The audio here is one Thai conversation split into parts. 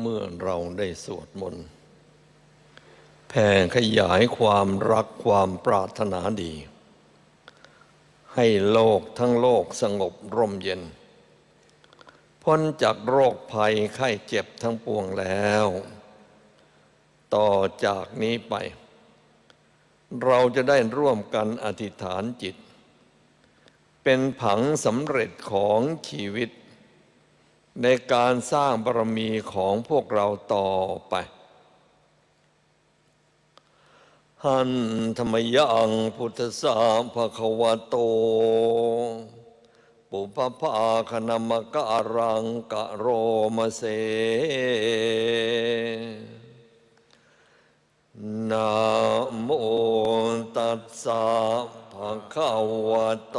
เมื่อเราได้สวดมนต์แผ่ขยายความรักความปรารถนาดี ให้โลกทั้งโลกสงบร่มเย็น พ้นจากโรคภัยไข้เจ็บทั้งปวงแล้ว ต่อจากนี้ไป เราจะได้ร่วมกันอธิษฐานจิต เป็นผังสำเร็จของชีวิต ในการสร้างบารมีของพวกเราต่อไป หันธรรมยังพุทธสาภะคะวะโต ปุพพาคณมกะรังกะโรมเสนะโมตัสสะภะคะวะโต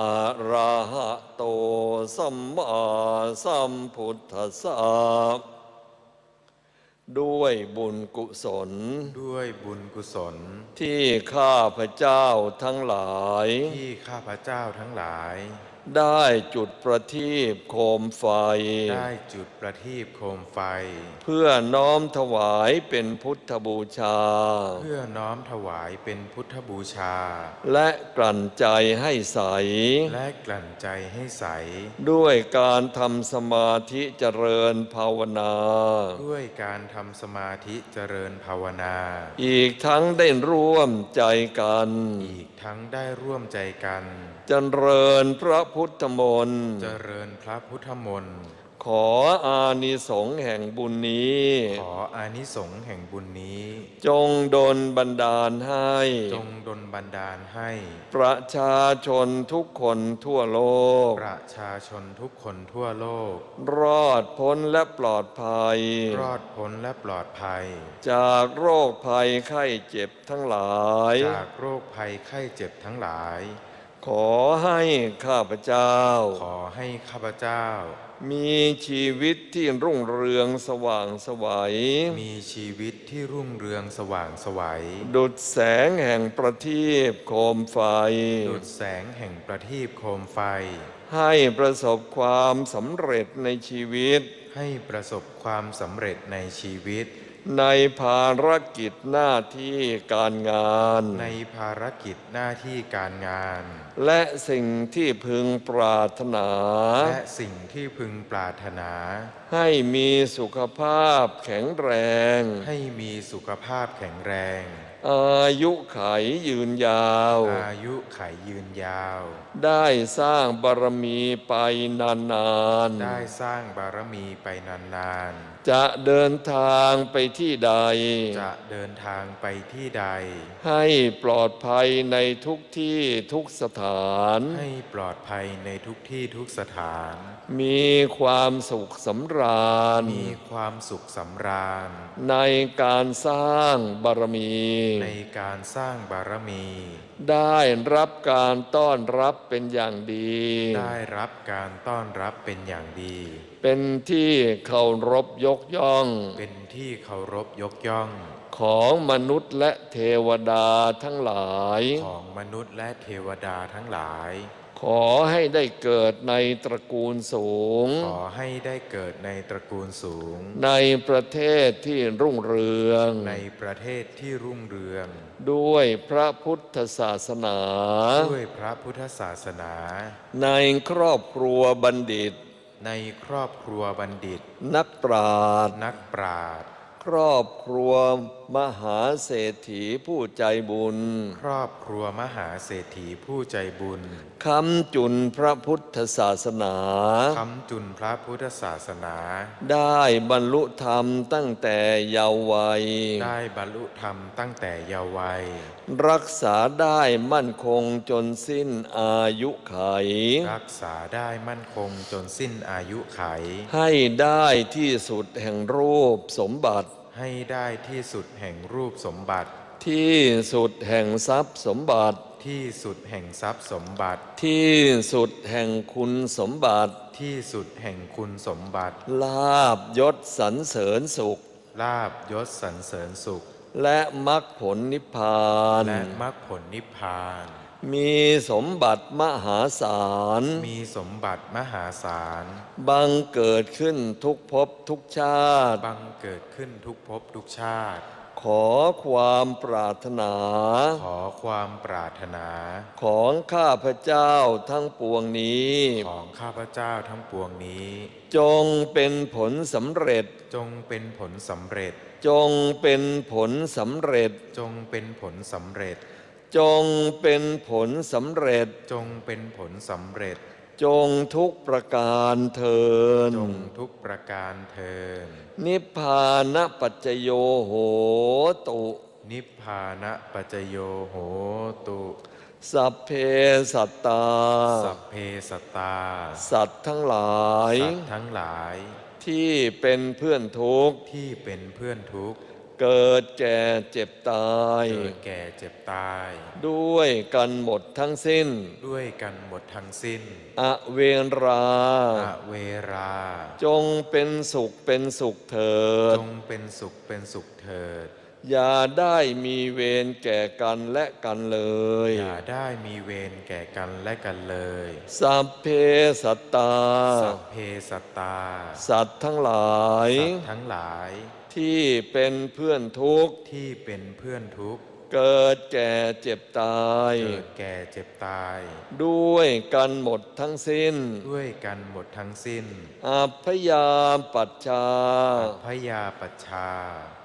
อะระหะโตสัมมาสัมพุทธัสสะด้วยบุญกุศล ด้วยบุญกุศล ที่ข้าพเจ้าทั้งหลาย ที่ข้าพเจ้าทั้งหลาย ได้จุดประทีปโคมไฟ ได้จุดประทีปโคมไฟ เพื่อน้อมถวายเป็นพุทธบูชา เพื่อน้อมถวายเป็นพุทธบูชา และกลั่นใจให้ใส และกลั่นใจให้ใส ด้วยการทำสมาธิเจริญภาวนา ด้วยการทำสมาธิเจริญภาวนา อีกทั้งได้ร่วมใจกัน อีกทั้งได้ร่วมใจกัน เจริญพระพุทธมนต์เจริญพระพุทธมนต์ขออานิสงส์แห่งบุญนี้ ขออานิสงส์แห่งบุญนี้ จงดลบันดาลให้ จงดลบันดาลให้ ประชาชนทุกคนทั่วโลก ประชาชนทุกคนทั่วโลก รอดพ้นและปลอดภัย รอดพ้นและปลอดภัย จากโรคภัยไข้เจ็บทั้งหลาย จากโรคภัยไข้เจ็บทั้งหลาย ขอให้ข้าพเจ้า ขอให้ข้าพเจ้า มีชีวิตที่รุ่งเรืองสว่างไสวัย มีชีวิตที่รุ่งเรืองสว่างไสวัย ดุดแสงแห่งประทีปโคมไฟ ดุดแสงแห่งประทีปโคมไฟ ให้ประสบความสำเร็จในชีวิต ให้ประสบความสำเร็จในชีวิต ในภารกิจหน้าที่การงาน ในภารกิจหน้าที่การงาน และสิ่งที่พึงปรารถนา และสิ่งที่พึงปรารถนา ให้มีสุขภาพแข็งแรง ให้มีสุขภาพแข็งแรง อายุไขยืนยาว อายุไขยืนยาว ได้สร้างบารมีไปนานๆ ได้สร้างบารมีไปนานจะเดินทางไปที่ใดๆจะเดินทางไปที่ใด ให้ปลอดภัยในทุกที่ทุกสถาน ให้ปลอดภัยในทุกที่ทุกสถาน มีความสุขสำราญ มีความสุขสำราญ ในการสร้างบารมี ในการสร้างบารมี ได้รับการต้อนรับเป็นอย่างดี ได้รับการต้อนรับเป็นอย่างดี เป็นที่เคารพยกย่อง เป็นที่เคารพยกย่อง ของมนุษย์และเทวดาทั้งหลาย ของมนุษย์และเทวดาทั้งหลาย ขอให้ได้เกิดในตระกูลสูง ขอให้ได้เกิดในตระกูลสูง ในประเทศที่รุ่งเรือง ในประเทศที่รุ่งเรือง ด้วยพระพุทธศาสนา ด้วยพระพุทธศาสนา ในครอบครัวบัณฑิต ในครอบครัวบัณฑิต นักปราชญ์นักปราชญ์ครอบครัว มหาเศรษฐีผู้ใจบุญ ครอบครัวมหาเศรษฐีผู้ใจบุญคำจุนพระพุทธศาสนา คำจุนพระพุทธศาสนา ได้บรรลุธรรมตั้งแต่เยาว์วัย ได้บรรลุธรรมตั้งแต่เยาว์วัย รักษาได้มั่นคงจนสิ้นอายุไข รักษาได้มั่นคงจนสิ้นอายุไข ให้ได้ที่สุดแห่งรูปสมบัติ ให้ได้ที่สุดแห่งรูปสมบัติ ที่สุดแห่งทรัพย์สมบัติ ที่สุดแห่งทรัพย์สมบัติ ที่สุดแห่งคุณสมบัติ ที่สุดแห่งคุณสมบัติ ลาบยศสรรเสริญสุข ลาบยศสรรเสริญสุข และมรรคผลนิพพาน และมรรคผลนิพพาน มีสมบัติมหาศาล มีสมบัติมหาศาล บังเกิดขึ้นทุกภพทุกชาติ บังเกิดขึ้นทุกภพทุกชาติ ขอความปรารถนา ขอความปรารถนา ของข้าพเจ้าทั้งปวงนี้ ของข้าพเจ้าทั้งปวงนี้ จงเป็นผลสำเร็จ จงเป็นผลสำเร็จ จงเป็นผลสำเร็จ จงเป็นผลสำเร็จ จงเป็นผลสำเร็จ จงเป็นผลสำเร็จ จงทุกประการเทินจงทุกประการเทินนิพพานะปัจจโยโหตุ นิพพานะปัจจโยโหตุ สัพเพสัตตา สัพเพสตตา สัตว์ทั้งหลาย สัตว์ทั้งหลาย ที่เป็นเพื่อนทุกข์ที่เป็นเพื่อนทุกข์ เกิดแก่เจ็บตาย เกิดแก่เจ็บตาย ด้วยกันหมดทั้งสิ้น ด้วยกันหมดทั้งสิ้น อเวราอเวรา จงเป็นสุขเป็นสุขเถิด จงเป็นสุขเป็นสุขเถิด อย่าได้มีเวรแก่กันและกันเลย อย่าได้มีเวรแก่กันและกันเลย สัพเพสัตตา สัพเพสตตา สัตว์ทั้งหลาย สัตว์ทั้งหลาย ที่เป็นเพื่อนทุกข์ที่เป็นเพื่อนทุกข์เกิดแก่เจ็บตาย เกิดแก่เจ็บตาย ด้วยกันหมดทั้งสิ้น ด้วยกันหมดทั้งสิ้น อัพยามปัจชาพยาปัชชา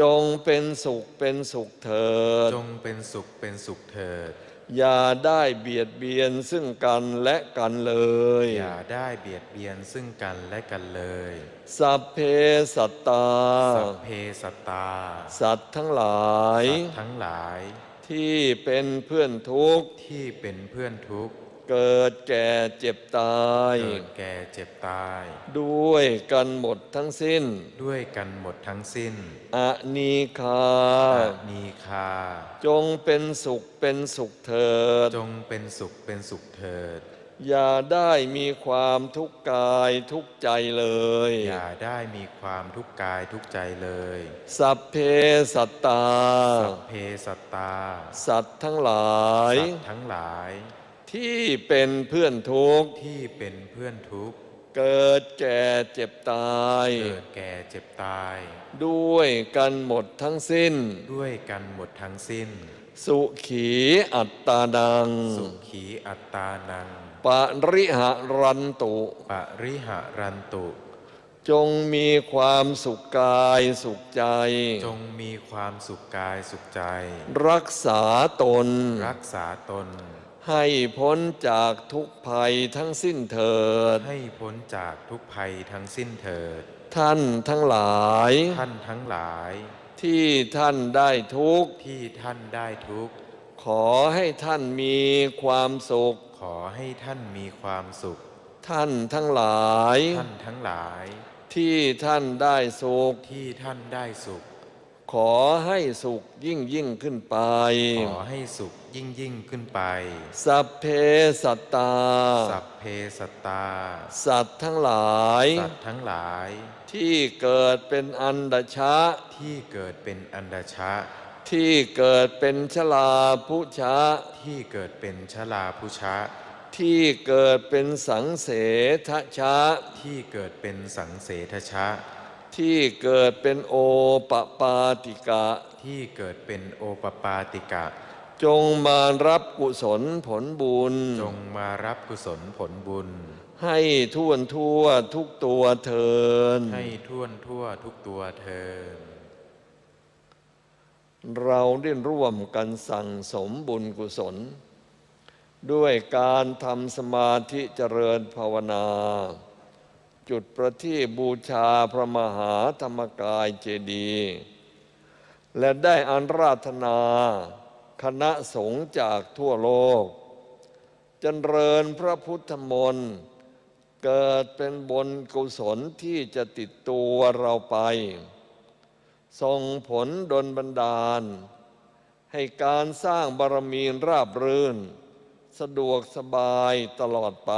จงเป็นสุขเป็นสุขเถิด จงเป็นสุขเป็นสุขเถิด อย่าได้เบียดเบียนซึ่งกันและกันเลย อย่าได้เบียดเบียนซึ่งกันและกันเลย สัพเพสัตตา สัพเพสตตา สัตว์ทั้งหลาย สัตว์ทั้งหลาย ที่เป็นเพื่อนทุกข์ ที่เป็นเพื่อนทุกข์ เกิดแก่เจ็บตาย เกิดแก่เจ็บตาย ด้วยกันหมดทั้งสิ้น ด้วยกันหมดทั้งสิ้นอนีคาอานีคา จงเป็นสุขเป็นสุขเถิด จงเป็นสุขเป็นสุขเถิด อย่าได้มีความทุกข์กายทุกข์ใจเลย อย่าได้มีความทุกข์กายทุกข์ใจเลย สัพเพสัตตา สัพเพสตตา สัตว์ทั้งหลาย สัตว์ทั้งหลาย ที่เป็นเพื่อนทุกข์ที่เป็นเพื่อนทุกข์เกิดแก่เจ็บตาย เกิดแก่เจ็บตาย ด้วยกันหมดทั้งสิ้น ด้วยกันหมดทั้งสิ้น สุขีอัตตานัง สุขีอัตตานังปริหะรันตุ ปริหะรันตุ จงมีความสุขกายสุขใจ จงมีความสุขกายสุขใจ รักษาตน รักษาตน ให้พ้นจากทุกภัยทั้งสิ้นเถิด ให้พ้นจากทุกภัยทั้งสิ้นเถิด ท่านทั้งหลาย ท่านทั้งหลาย ที่ท่านได้ทุกข์ที่ท่านได้ทุกข์ ขอให้ท่านมีความสุข ขอให้ท่านมีความสุข ท่านทั้งหลาย ท่านทั้งหลาย ที่ท่านได้สุข ที่ท่านได้สุข ขอให้สุขยิ่งยิ่งขึ้นไป ขอให้สุขยิ่งยิ่งขึ้นไป สัพเพสัตตา สัพเพสตตา สัตว์ทั้งหลาย สัตว์ทั้งหลาย ที่เกิดเป็นอันดชะ ที่เกิดเป็นอันดชะ ที่เกิดเป็นชลาพุชะ ที่เกิดเป็นชลาพุชะ ที่เกิดเป็นสังเสทชะ ที่เกิดเป็นสังเสทชะ ที่เกิดเป็นโอปปาติกะ ที่เกิดเป็นโอปปาติกะ จงมารับกุศลผลบุญ จงมารับกุศลผลบุญ ให้ท่วนทั่วทุกตัวเทิน ให้ท่วนทั่วทุกตัวเทิน เราได้ร่วมกันสั่งสมบุญกุศล ด้วยการทำสมาธิเจริญภาวนา จุดประทีปบูชาพระมหาธรรมกายเจดีย์และได้อันราธนาคณะสงฆ์จากทั่วโลกจเจริญพระพุทธมนต์เกิดเป็นบนกุศลที่จะติดตัวเราไปส่งผลดลบันดาล ให้การสร้างบารมีราบรื่น สะดวกสบายตลอดไป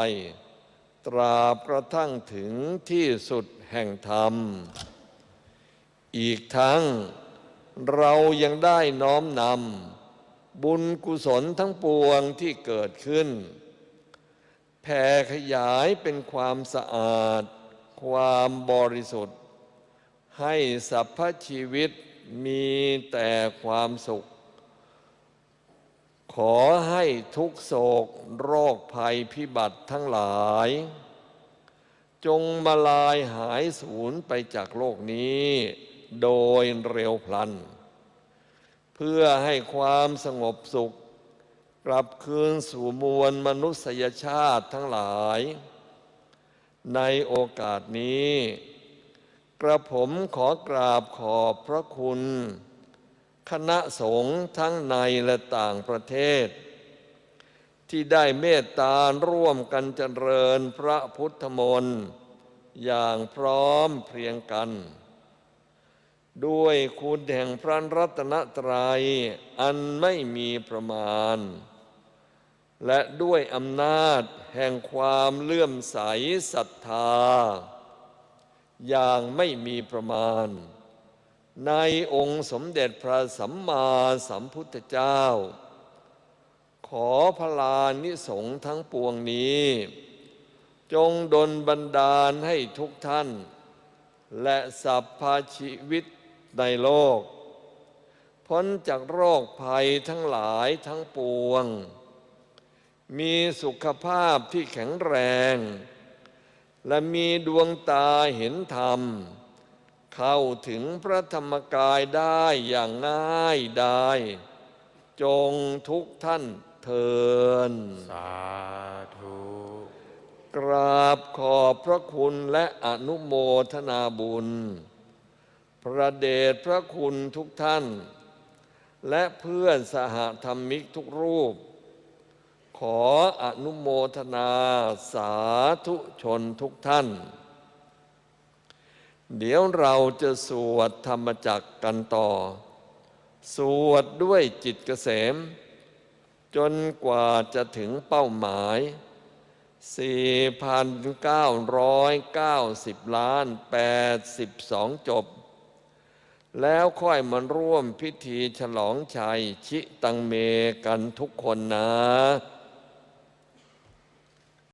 ตราบกระทั่งถึงที่สุดแห่งธรรม อีกทั้งเรายังได้น้อมนำบุญกุศลทั้งปวงที่เกิดขึ้นแผ่ขยายเป็นความสะอาด ความบริสุทธิ์ ให้สรรพชีวิตมีแต่ความสุข ขอให้ทุกโศกโรคภัยพิบัติทั้งหลาย จงมาลายหายสูญไปจากโลกนี้ โดยเร็วพลัน เพื่อให้ความสงบสุข กลับคืนสู่มวลมนุษยชาติทั้งหลาย ในโอกาสนี้ กระผมขอกราบขอบพระคุณ คณะสงฆ์ทั้งในและต่างประเทศ ที่ได้เมตตาร่วมกันเจริญพระพุทธมนต์อย่างพร้อมเพรียงกัน ด้วยคุณแห่งพระรัตนตรัยอันไม่มีประมาณ และด้วยอำนาจแห่งความเลื่อมใสศรัทธา อย่างไม่มีประมาณ ในองค์สมเด็จพระสัมมาสัมพุทธเจ้า ขอพลานิสงทั้งปวงนี้ จงดลบันดาลให้ทุกท่าน และสัพพาชีวิตในโลก พ้นจากโรคภัยทั้งหลายทั้งปวง มีสุขภาพที่แข็งแรง และมีดวงตาเห็นธรรม เข้าถึงพระธรรมกายได้อย่างง่ายได้จงทุกท่านเทินสาธุกราบขอบพระคุณและอนุโมทนาบุญ พระเดชพระคุณทุกท่าน และเพื่อนสหธรรมิกทุกรูป ขออนุโมทนาสาธุชนทุกท่าน เดี๋ยวเราจะสวดธรรมจักกันต่อ สวดด้วยจิตเกษม จนกว่าจะถึงเป้าหมาย 4,990 ล้าน 82 จบ แล้วค่อยมาร่วมพิธีฉลองชัย ชิตังเมกันทุกคนนะ